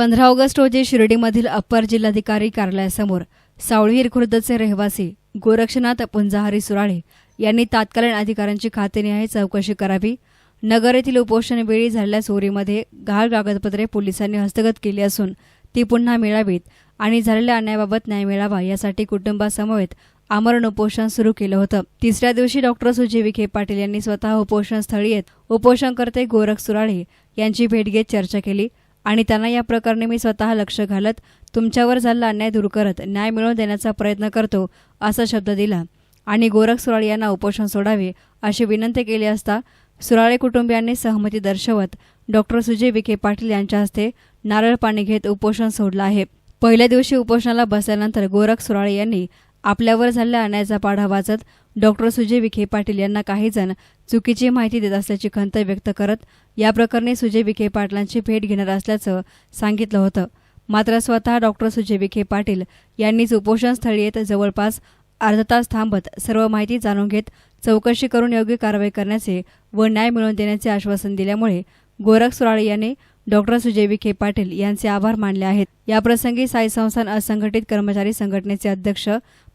पंधरा ऑगस्ट रोजी शिर्डीमधील अप्पर जिल्हाधिकारी कार्यालयासमोर सावळीर खुर्दचे रहिवासी गोरक्षनाथ पुंजाहारी सुराळे यांनी तात्कालीन अधिकाऱ्यांची खातेनिहाय चौकशी करावी. नगर येथील उपोषणवेळी झालेल्या चोरीमध्ये गहाळ कागदपत्रे पोलिसांनी हस्तगत केली असून ती पुन्हा मिळावीत आणि झालेल्या अन्यायाबाबत न्याय मिळावा यासाठी कुटुंबासमवेत आमरण उपोषण सुरू केलं होतं. तिसऱ्या दिवशी डॉक्टर सुजय विखे पाटील यांनी स्वतः उपोषणस्थळी येत उपोषणकर्ते गोरख सुराळे यांची भेट घेत चर्चा केली. आणि त्यांना या प्रकरणी मी स्वतः लक्ष घालत तुमच्यावर झालेला अन्याय दूर करत न्याय मिळवून देण्याचा प्रयत्न करतो असा शब्द दिला. आणि गोरख सुराळे यांना उपोषण सोडावे अशी विनंती केली असता सुराळे कुटुंबियांनी सहमती दर्शवत डॉक्टर सुजय विखे पाटील यांच्या हस्ते नारळ पाणी घेत उपोषण सोडलं आहे. पहिल्या दिवशी उपोषणाला बसल्यानंतर गोरख सुराळे यांनी आपल्यावर झालेल्या अन्यायाचा पाढा वाचत डॉक्टर सुजय विखे पाटील यांना काही जण चुकीची माहिती देत असल्याची खंत व्यक्त करत या प्रकरणी सुजय विखे पाटलांची भेट घेणार असल्याचं सांगितलं होतं. मात्र स्वतः डॉक्टर सुजय विखे पाटील यांनीच उपोषणस्थळी येत जवळपास अर्धा तास थांबत सर्व माहिती जाणून घेत चौकशी करून योग्य कारवाई करण्याचे व न्याय मिळवून देण्याचे आश्वासन दिल्यामुळे गोरख सुराळे यांनी डॉक्टर सुजय विखे पाटील यांचे आभार मानले आहेत. याप्रसंगी साई संस्थान असंघटित कर्मचारी संघटनेचे अध्यक्ष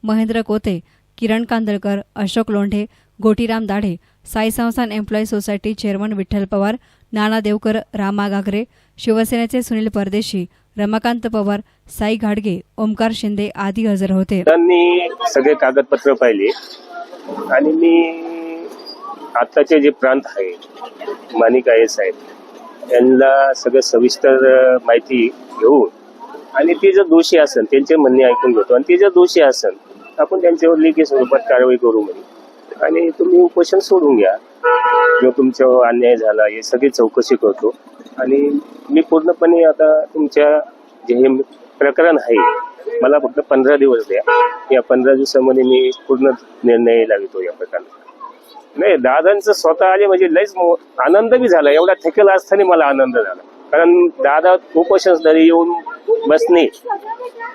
महेंद्र कोते किरण Kandalkar Ashok Londhe Gotiram Dadhe Sai Sansthan employee society chairman Vitthal Pawar Nana Devkar Rama Gagare शिवसेनेचे सुनील परदेशी रमाकांत पवार साई घाडगे ओमकार शिंदे आदी हजर होते. त्यांनी सगळे कागदपत्र पाहिले आणि मी आताचे जे प्रांत आहे मानिक आहे साहेब त्यांना यांना सगळं सविस्तर माहिती घेऊन आणि ते जर दोषी असेल त्यांचे म्हणणे ऐकून घेतो. आणि ते जर दोषी असेल आपण त्यांच्यावर लेखी स्वरूपात कारवाई करू म्हणे. आणि तुम्ही उपोषण सोडून घ्या. जो तुमच्यावर अन्याय झाला हे सगळी चौकशी करतो. आणि मी पूर्णपणे आता तुमच्या जे हे प्रकरण आहे मला फक्त पंधरा दिवस द्या. या पंधरा दिवसामध्ये मी पूर्ण निर्णय लावितो या प्रकरणाचा. नाही दादांचं स्वतः आले म्हणजे लयच आनंद बी झाला. एवढा थकेला असताना मला आनंद झाला. कारण दादा उपोषणस्थळी येऊन बसणे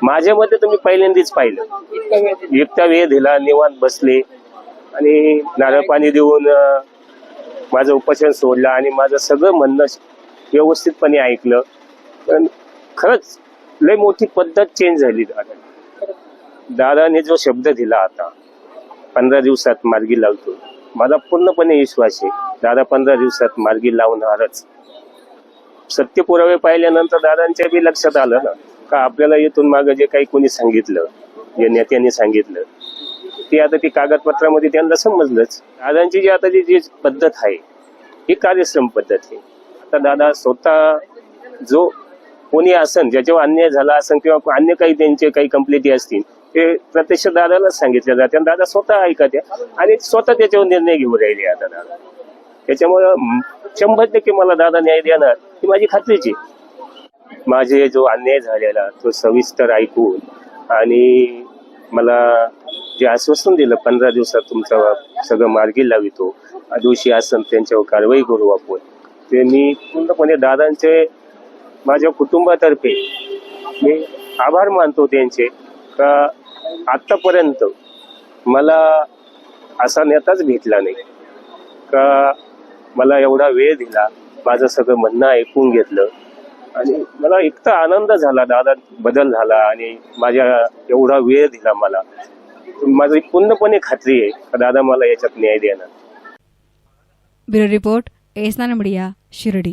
माझ्या मते तुम्ही पहिल्यांदाच पाहिलं. एकटा वेळ दिला निवांत बसले. आणि नारळ पाणी देऊन माझं उपोषण सोडलं आणि माझं सगळं म्हणणं व्यवस्थितपणे ऐकलं. पण खरंच लय मोठी पद्धत चेंज झाली दादा दादाने जो शब्द दिला आता पंधरा दिवसात मार्गी लावतो. माझा पूर्णपणे विश्वास आहे. दादा पंधरा दिवसात मार्गी लावणारच. सत्य पुरावे पाहिल्यानंतर दादांच्या बी लक्षात आलं ना. का आपल्याला येथून मागं जे काही कोणी सांगितलं जे नेत्यांनी सांगितलं ते आता ती कागदपत्रामध्ये त्यांना समजलंच. दादांची जी आता जी जी पद्धत आहे ही कार्यश्रम पद्धत आहे. आता दादा स्वतः जो कोणी असन ज्याच्यावर अन्याय झाला असन किंवा अन्य काही त्यांचे काही कंप्लेटी असतील ते प्रत्यक्ष दादालाच सांगितलं जाते. आणि दादा स्वतः ऐकत आणि स्वतः त्याच्यावर निर्णय घेऊन राहिले आता दादा. त्याच्यामुळं शंभर टक्के मला दादा न्याय देणार ही माझी खात्रीची माझे जो अन्याय झालेला तो सविस्तर ऐकून आणि मला जे आश्वासन दिलं पंधरा दिवसात तुमचा सगळं मार्गी लावितो दोषी असन त्यांच्यावर कारवाई करू आपण. ते मी पूर्णपणे दादांचे माझ्या कुटुंबातर्फे मी आभार मानतो त्यांचे. का आतापर्यंत मला असा नेताच भेटला नाही. का मला एवढा वेळ दिला माझं सगळं म्हणणं ऐकून घेतलं. आणि मला इतका आनंद झाला दादा बदल झाला आणि माझ्या एवढा वेळ दिला मला. माझी पूर्णपणे खात्री आहे का दादा मला याच्यात न्याय देणार. ब्युरो रिपोर्ट एसनान मीडिया शिर्डी.